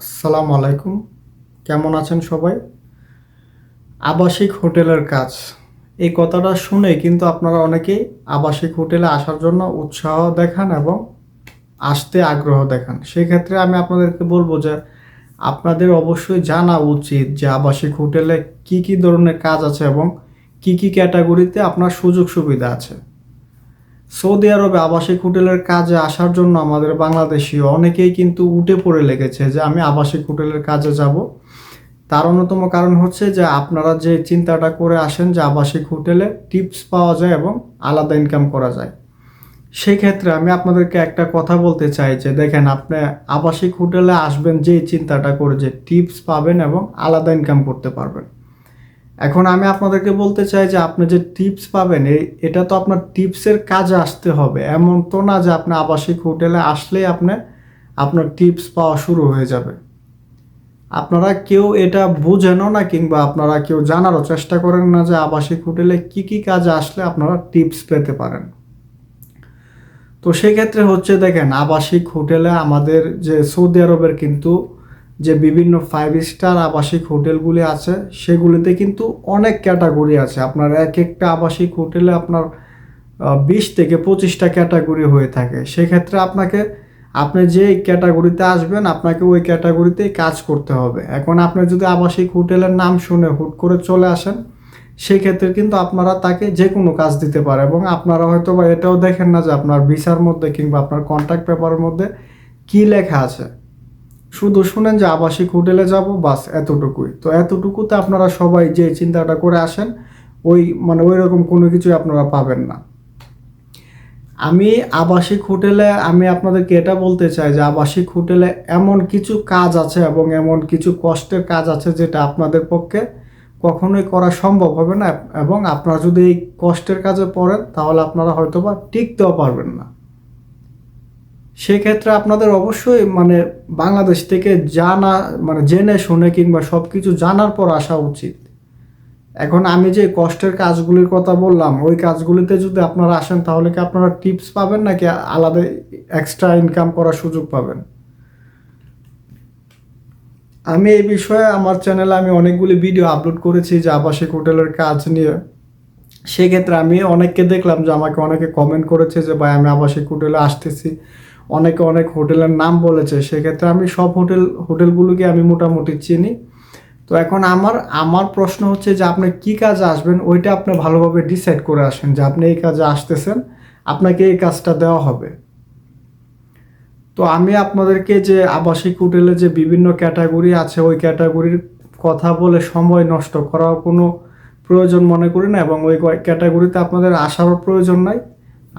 আসসালামু আলাইকুম। কেমন আছেন সবাই? আবাসিক হোটেলের কাজ। এই কথাটা শুনে কিন্তু আপনারা অনেকেই আবাসিক হোটেলে আসার জন্য উৎসাহ দেখান এবং আসতে আগ্রহ দেখান। সেক্ষেত্রে আমি আপনাদেরকে বলব যে আপনাদের অবশ্যই জানা উচিত যে আবাসিক হোটেলে কি কি ধরনের কাজ আছে এবং কি কি ক্যাটাগরিতে আপনার সুযোগ সুবিধা আছে। সৌদি আরবে আবাসিক হোটেলের কাজে আসার জন্য আমাদের বাংলাদেশি অনেকেই কিন্তু উঠে পড়ে লেগেছে যে আমি আবাসিক হোটেলের কাজে যাব। তার অন্যতম কারণ হচ্ছে যে আপনারা যে চিন্তাটা করে আসেন যে আবাসিক হোটেলে টিপস পাওয়া যায় এবং আলাদা ইনকাম করা যায়। সেক্ষেত্রে আমি আপনাদেরকে একটা কথা বলতে চাই যে দেখেন, আপনি আবাসিক হোটেলে আসবেন যেই চিন্তাটা করে যে টিপস পাবেন এবং আলাদা ইনকাম করতে পারবেন। এখন আমি আপনাদেরকে বলতে চাই যে আপনি যে টিপস পাবেন এটা তো আপনার টিপসের কাজে আসতে হবে। এমন তো না যে আপনি আবাসিক হোটেলে আসলেই আপনি, আপনার টিপস পাওয়া শুরু হয়ে যাবে। আপনারা কেউ এটা বুঝেনও না কিংবা আপনারা কেউ জানারও চেষ্টা করেন না যে আবাসিক হোটেলে কি কি কাজে আসলে আপনারা টিপস পেতে পারেন। তো সেক্ষেত্রে হচ্ছে দেখেন, আবাসিক হোটেলে আমাদের যে সৌদি আরবের কিন্তু যে বিভিন্ন ফাইভ স্টার আবাসিক হোটেলগুলি আছে, সেগুলিতে কিন্তু অনেক ক্যাটাগরি আছে। আপনার এক একটা আবাসিক হোটেলে আপনার বিশ থেকে পঁচিশটা ক্যাটাগরি হয়ে থাকে। সেক্ষেত্রে আপনাকে, আপনি যে ক্যাটাগরিতে আসবেন, আপনাকে ওই ক্যাটাগরিতেই কাজ করতে হবে। এখন আপনি যদি আবাসিক হোটেলের নাম শুনে হুট করে চলে আসেন, সেক্ষেত্রে কিন্তু আপনারা তাকে যে কোনো কাজ দিতে পারে এবং আপনারা হয়তো বা এটাও দেখেন না যে আপনার ভিসার মধ্যে কিংবা আপনার কন্ট্যাক্ট পেপারের মধ্যে কী লেখা আছে। শুধু শুনেন যে আবাসিক হোটেলে যাব, বাস এতটুকুই। তো এতটুকুতে আপনারা সবাই যে চিন্তাটা করে আসেন, ওই মানে ওই রকম কোনো কিছুই আপনারা পাবেন না। আমি আবাসিক হোটেলে, আমি আপনাদেরকে এটা বলতে চাই যে আবাসিক হোটেলে এমন কিছু কাজ আছে এবং এমন কিছু কষ্টের কাজ আছে যেটা আপনাদের পক্ষে কখনোই করা সম্ভব হবে না, এবং আপনারা যদি এই কষ্টের কাজে পড়েন, তাহলে আপনারা হয়তোবা টিকতেও পারবেন না। সেক্ষেত্রে আপনাদের অবশ্যই মানে বাংলাদেশ থেকে জানা মানে জেনে, শুনে কিংবা সব কিছু জানার পর আসা উচিত। এখন আমি যে কষ্টের কাজগুলির কথা বললাম, ওই কাজগুলিতে যদি আপনারা আসেন, তাহলে কি আপনারা টিপস পাবেন নাকি আলাদা এক্সট্রা ইনকাম করার সুযোগ পাবেন? আমি এই বিষয়ে আমার চ্যানেলে আমি অনেকগুলি ভিডিও আপলোড করেছি যে আবাসিক হোটেলের কাজ নিয়ে। সেক্ষেত্রে আমি অনেককে দেখলাম যে আমাকে অনেকে কমেন্ট করেছে যে, ভাই, আমি আবাসিক হোটেলে আসতেছি। অনেকে অনেক হোটেলের নাম বলেছে, সেক্ষেত্রে আমি সব হোটেল, হোটেলগুলোকে আমি মোটামুটি চিনি। তো এখন আমার আমার প্রশ্ন হচ্ছে যে আপনি কি কাজে আসবেন, ওইটা আপনি ভালোভাবে ডিসাইড করে আসেন যে আপনি এই কাজে আসতেছেন, আপনাকে এই কাজটা দেওয়া হবে। তো আমি আপনাদেরকে যে আবাসিক হোটেলে যে বিভিন্ন ক্যাটাগরি আছে, ওই ক্যাটাগরির কথা বলে সময় নষ্ট করার কোনো প্রয়োজন মনে করি না, এবং ওই ক্যাটাগরিতে আপনাদের আসারও প্রয়োজন নাই।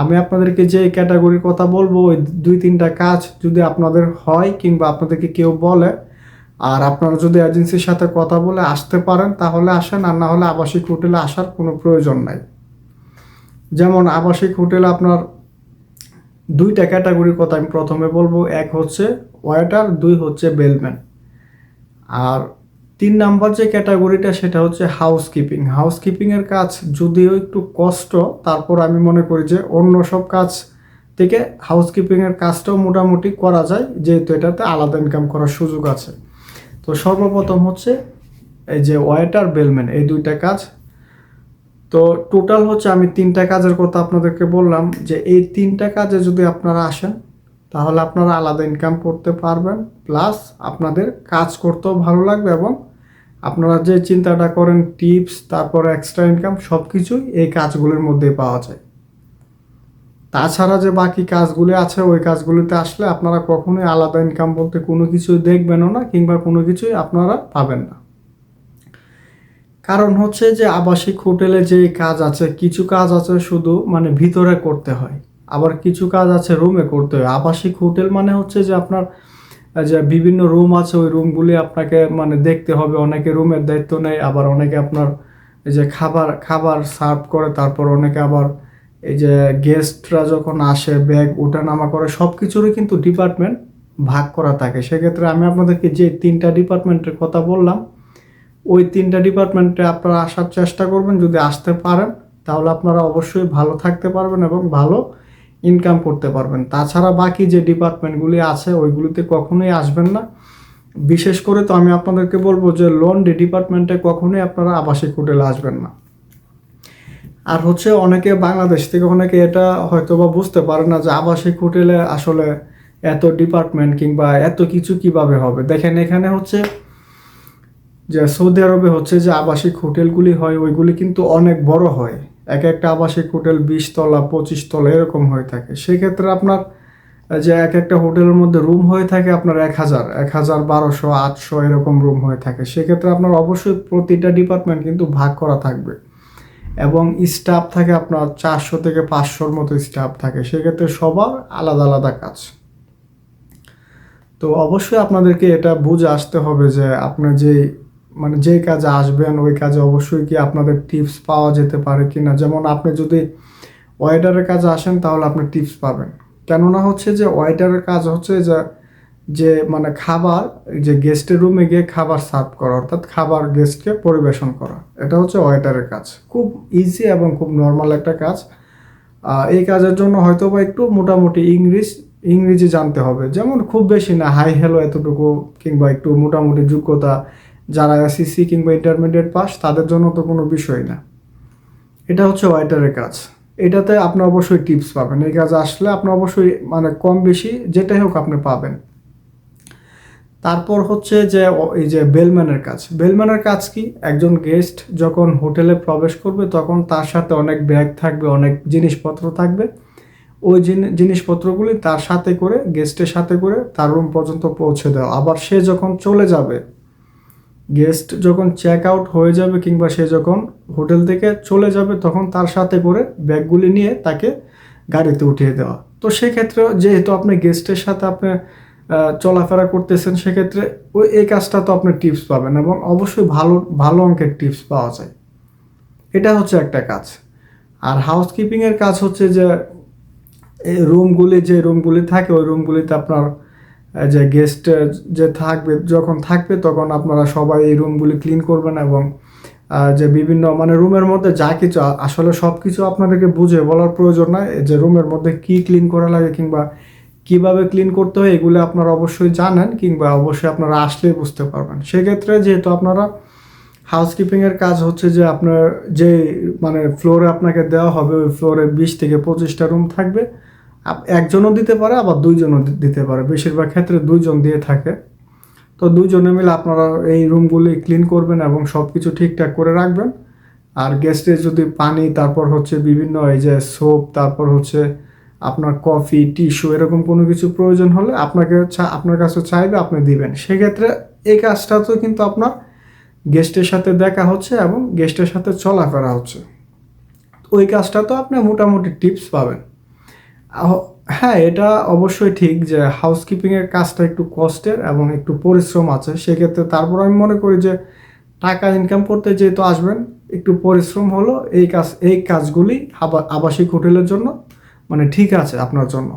আমি আপনাদেরকে যে ক্যাটাগরির কথা বলব, ওই দুই তিনটা কাজ যদি আপনাদের হয় কিংবা আপনাদেরকে কেউ বলে, আর আপনারা যদি এজেন্সির সাথে কথা বলে আসতে পারেন, তাহলে আসেন, আর না হলে আবাসিক হোটেলে আসার কোনো প্রয়োজন নাই। যেমন আবাসিক হোটেলে আপনার দুইটা ক্যাটাগরির কথা আমি প্রথমে বলব, এক হচ্ছে ওয়েটার দুই হচ্ছে বেলম্যান আর তিন নাম্বার যে ক্যাটাগরিটা সেটা হচ্ছে হাউসকিপিং হাউসকিপিংয়ের কাজ যদিও একটু কষ্ট, তারপর আমি মনে করি যে অন্য সব কাজ থেকে হাউসকিপিংয়ের কাজটাও মোটামুটি করা যায়, যেহেতু এটাতে আলাদা ইনকাম করার সুযোগ আছে। তো সর্বপ্রথম হচ্ছে এই যে ওয়েটার বেলম্যান এই দুইটা কাজ। তো টোটাল হচ্ছে আমি তিনটা কাজের কথা আপনাদেরকে বললাম যে এই তিনটা কাজে যদি আপনারা আসেন তাহলে আপনারা আলাদা ইনকাম করতে পারবেন প্লাস আপনাদের কাজ করতেও ভালো লাগবে এবং আপনারা যে চিন্তাটা করেন টিপস তারপর এক্সট্রা ইনকাম সব কিছুই এই কাজগুলির মধ্যে পাওয়া যায়। তাছাড়া যে বাকি কাজগুলি আছে, ওই কাজগুলিতে আসলে আপনারা কখনোই আলাদা ইনকাম বলতে কোনো কিছুই দেখবেনও না, কিংবা কোনো কিছুই আপনারা পাবেন না। কারণ হচ্ছে যে আবাসিক হোটেলে যে কাজ আছে, কিছু কাজ আছে শুধু মানে ভিতরে করতে হয়। আবার কিছু কাজ আছে রুমে করতে হয়। আবাসিক হোটেল মানে হচ্ছে যে আপনার যে বিভিন্ন রুম আছে, ওই রুমগুলি আপনাকে মানে দেখতে হবে। অনেকে রুমের দায়িত্ব নেয়, আবার অনেকে আপনার এই যে খাবার খাবার সার্ভ করে, তারপর অনেকে আবার এই যে গেস্টরা যখন আসে ব্যাগ ওঠানামা করে সব কিছুরই কিন্তু ডিপার্টমেন্ট ভাগ করা থাকে। সেক্ষেত্রে আমি আপনাদেরকে যে তিনটা ডিপার্টমেন্টের কথা বললাম, ওই তিনটা ডিপার্টমেন্টে আপনারা আসার চেষ্টা করবেন। যদি আসতে পারেন, তাহলে আপনারা অবশ্যই ভালো থাকতে পারবেন এবং ভালো ইনকাম করতে পারবেন। তাছাড়া বাকি যে ডিপার্টমেন্টগুলি আছে, ওইগুলিতে কখনোই আসবেন না। বিশেষ করে তো আমি আপনাদেরকে বলব যে লন্ড্রি ডিপার্টমেন্টে কখনোই আপনারা আবাসিক হোটেলে আসবেন না। আর হচ্ছে অনেকে বাংলাদেশ থেকে অনেকে এটা হয়তো বা বুঝতে পারে না যে, আবাসিক হোটেলে আসলে এত ডিপার্টমেন্ট কিংবা এত কিছু কীভাবে হবে? দেখেন এখানে হচ্ছে যে সৌদি আরবে হচ্ছে যে আবাসিক হোটেলগুলি হয়, ওইগুলি কিন্তু অনেক বড় হয়। এক একটা আবাসিক হোটেল তলা, পঁচিশ তলা এরকম হয়ে থাকে। সেক্ষেত্রে আপনার যে এক একটা হোটেলের মধ্যে রুম হয়ে থাকে আপনার এক হাজার এক হাজার বারোশো, আটশো এরকম রুম হয়ে থাকে। সেক্ষেত্রে আপনার অবশ্যই প্রতিটা ডিপার্টমেন্ট কিন্তু ভাগ করা থাকবে। এবং স্টাফ থাকে আপনার চারশো থেকে পাঁচশোর মতো স্টাফ থাকে। সেক্ষেত্রে সবার আলাদা আলাদা কাজ। তো অবশ্যই আপনাদেরকে এটা বুঝে আসতে হবে যে আপনার যে মানে যে কাজে আসবেন, ওই কাজে অবশ্যই কি আপনাদের টিপস পাওয়া যেতে পারে কি না যেমন আপনি যদি ওয়েটারের কাজে আসেন, তাহলে আপনি টিপস পাবেন। কেননা হচ্ছে যে ওয়েটারের কাজ হচ্ছে যে যে মানে খাবার যে গেস্টের রুমে গিয়ে খাবার সার্ভ করা, অর্থাৎ খাবার গেস্টকে পরিবেশন করা। এটা হচ্ছে ওয়েটারের কাজ। খুব ইজি এবং খুব নর্মাল একটা কাজ। এই কাজের জন্য হয়তো বা একটু মোটামুটি ইংলিশ, ইংরেজি জানতে হবে। যেমন খুব বেশি না, হাই হ্যালো এতটুকু, কিংবা একটু মোটামুটি যোগ্যতা যারা এসিসি কিংবা ইন্টারমিডিয়েট পাস তাদের জন্য তো কোনো বিষয় না। এটা হচ্ছে ওয়াইটারের কাজ। এটাতে আপনি অবশ্যই টিপস পাবেন। এই কাজ আসলে আপনি অবশ্যই মানে কম বেশি যেটাই হোক আপনি পাবেন। তারপর হচ্ছে যে এই যে বেলম্যানের কাজ। বেলম্যানের কাজ কি? একজন গেস্ট যখন হোটেলে প্রবেশ করবে, তখন তার সাথে অনেক ব্যাগ থাকবে, অনেক জিনিসপত্র থাকবে। ওই জিনি- জিনিসপত্রগুলি তার সাথে করে গেস্টের সাথে করে তার রুম পর্যন্ত পৌঁছে দেওয়া। আবার সে যখন চলে যাবে গেস্ট যখন চেক আউট হয়ে যাবে কিংবা সে যখন হোটেল থেকে চলে যাবে, তখন তার সাথে করে ব্যাগগুলি নিয়ে তাকে গাড়িতে উঠিয়ে দেওয়া। তো সেক্ষেত্রে যেহেতু আপনি গেস্টের সাথে আপনি চলাফেরা করতেছেন, সেক্ষেত্রে ওই, এই কাজটা তো আপনি টিপস পাবেন এবং অবশ্যই ভালো ভালো অঙ্কের টিপস পাওয়া যায়। এটা হচ্ছে একটা কাজ। আর হাউসকিপিংয়ের কাজ হচ্ছে যে, এই রুমগুলি যে রুমগুলি থাকে, ওই রুমগুলিতে আপনার যে গেস্ট যে থাকবে, যখন থাকবে তখন আপনারা সবাই এই রুমগুলি ক্লিন করবেন এবং যে বিভিন্ন মানে রুমের মধ্যে যা কিছু আসলে সব কিছু আপনাদেরকে বুঝে বলার প্রয়োজন নয় যে রুমের মধ্যে কি ক্লিন করা লাগে কিংবা কীভাবে ক্লিন করতে হয় এগুলো আপনারা অবশ্যই জানেন কিংবা অবশ্যই আপনারা আসলেই বুঝতে পারবেন। সেক্ষেত্রে যেহেতু আপনারা হাউসকিপিংয়ের কাজ হচ্ছে যে আপনার যে মানে ফ্লোরে আপনাকে দেওয়া হবে, ওই ফ্লোরে বিশ থেকে পঁচিশটা রুম থাকবে। একজনও দিতে পারে, আবার দুইজনও দিতে পারে। বেশিরভাগ ক্ষেত্রে দুইজন দিয়ে থাকে। তো দুইজনে মিলে আপনারা এই রুমগুলি ক্লিন করবেন এবং সব কিছু ঠিকঠাক করে রাখবেন। আর গেস্টের যদি পানি, তারপর হচ্ছে বিভিন্ন এই যে সোপ, তারপর হচ্ছে আপনার কফি, টিস্যু, এরকম কোনো কিছু প্রয়োজন হলে আপনাকে আপনার কাছে চাইবে, আপনি দিবেন। সেক্ষেত্রে এই কাজটা তো কিন্তু আপনার গেস্টের সাথে দেখা হচ্ছে এবং গেস্টের সাথে চলাফেরা হচ্ছে। ওই কাজটা তো আপনি মোটামুটি টিপস পাবেন। হ্যাঁ এটা অবশ্যই ঠিক যে হাউসকিপিংয়ের কাজটা একটু কষ্টের এবং একটু পরিশ্রম আছে। সেক্ষেত্রে তারপর আমি মনে করি যে টাকা ইনকাম করতে যেহেতু আসবেন, একটু পরিশ্রম হলো এই কাজ, এই কাজগুলি আবাসিক হোটেলের জন্য মানে ঠিক আছে আপনার জন্য।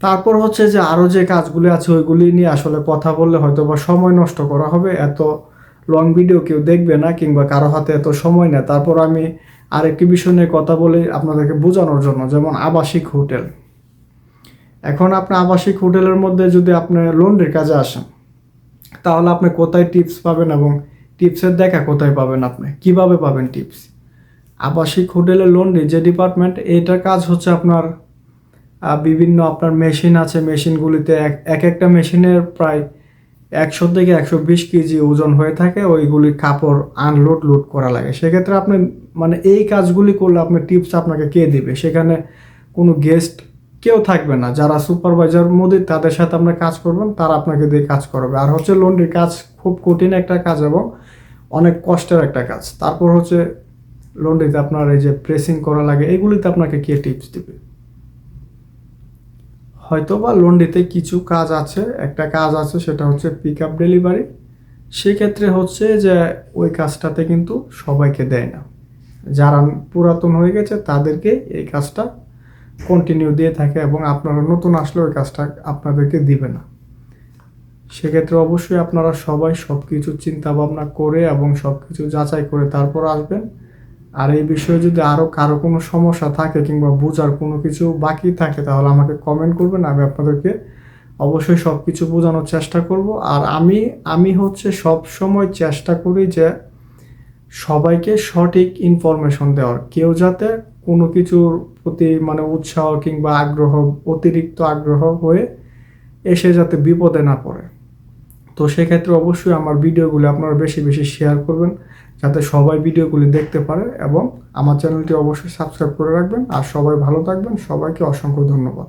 তারপর হচ্ছে যে আরও যে কাজগুলি আছে ওইগুলি নিয়ে আসলে কথা বললে হয়তো বা সময় নষ্ট করা হবে। এত লং ভিডিও কেউ দেখবে না কিংবা কারও হাতে এত সময় নেই। তারপর আমি আরেকটি বিষয় নিয়ে কথা বলি আপনাদেরকে বোঝানোর জন্য, যেমন আবাসিক হোটেল। এখন আপনি আবাসিক হোটেলের মধ্যে যদি আপনি লন্ড্রির কাজে আসেন, তাহলে আপনি কোথায় টিপস পাবেন এবং টিপসের দেখা কোথায় পাবেন আপনি? কীভাবে পাবেন টিপস? আবাসিক হোটেলের লন্ড্রি যে ডিপার্টমেন্ট, এটার কাজ হচ্ছে আপনার বিভিন্ন আপনার মেশিন আছে, মেশিনগুলিতে এক একটা মেশিনের প্রায় একশো থেকে একশো বিশ কেজি ওজন হয়ে থাকে, ওইগুলি কাপড় আনলোড লোড করা লাগে। সেক্ষেত্রে আপনি মানে এই কাজগুলি করলে আপনি টিপস আপনাকে কে দেবে? সেখানে কোনো গেস্ট কেউ থাকবে না। যারা সুপারভাইজার মোদির তাদের সাথে আপনার কাজ করবেন, তারা আপনাকে দিয়ে কাজ করবে। আর হচ্ছে লন্ড্রির কাজ খুব কঠিন একটা কাজ এবং অনেক কষ্টের একটা কাজ। তারপর হচ্ছে লন্ড্রিতে আপনার এই যে প্রেসিং করা লাগে, এগুলিতে আপনাকে কে টিপস দেবে? হয়তো বা লন্ড্রিতে কিছু কাজ আছে, একটা কাজ আছে, সেটা হচ্ছে পিক আপ ডেলিভারি সেক্ষেত্রে হচ্ছে যে ওই কাজটাতে কিন্তু সবাইকে দেয় না। যারা পুরাতন হয়ে গেছে, তাদেরকে এই কাজটা কন্টিনিউ দিয়ে থাকে এবং আপনারা নতুন আসলে ওই কাজটা আপনাদেরকে দিবে না। সেক্ষেত্রে অবশ্যই আপনারা সবাই সব কিছু চিন্তা ভাবনা করে এবং সব কিছু যাচাই করে তারপর আসবেন। আর এই বিষয়ে যদি আরও কারও কোনো সমস্যা থাকে কিংবা বোঝার কোনো কিছু বাকি থাকে, তাহলে আমাকে কমেন্ট করবেন, আমি আপনাদেরকে অবশ্যই সব কিছু বোঝানোর চেষ্টা করব। আর আমি আমি হচ্ছে সব সময় চেষ্টা করি যে সবাইকে সঠিক ইনফরমেশন দেওয়ার। কেউ যাতে কোনো কিছুর প্রতি মানে উৎসাহ কিংবা আগ্রহ, অতিরিক্ত আগ্রহ হয়ে এসে যাতে বিপদে না পড়ে। তো সেক্ষেত্রে অবশ্যই আমার ভিডিওগুলি আপনারা বেশি বেশি শেয়ার করবেন, যাতে সবাই ভিডিওগুলি দেখতে পারে এবং আমার চ্যানেলটি অবশ্যই সাবস্ক্রাইব করে রাখবেন। আর সবাই ভালো থাকবেন। সবাইকে অসংখ্য ধন্যবাদ।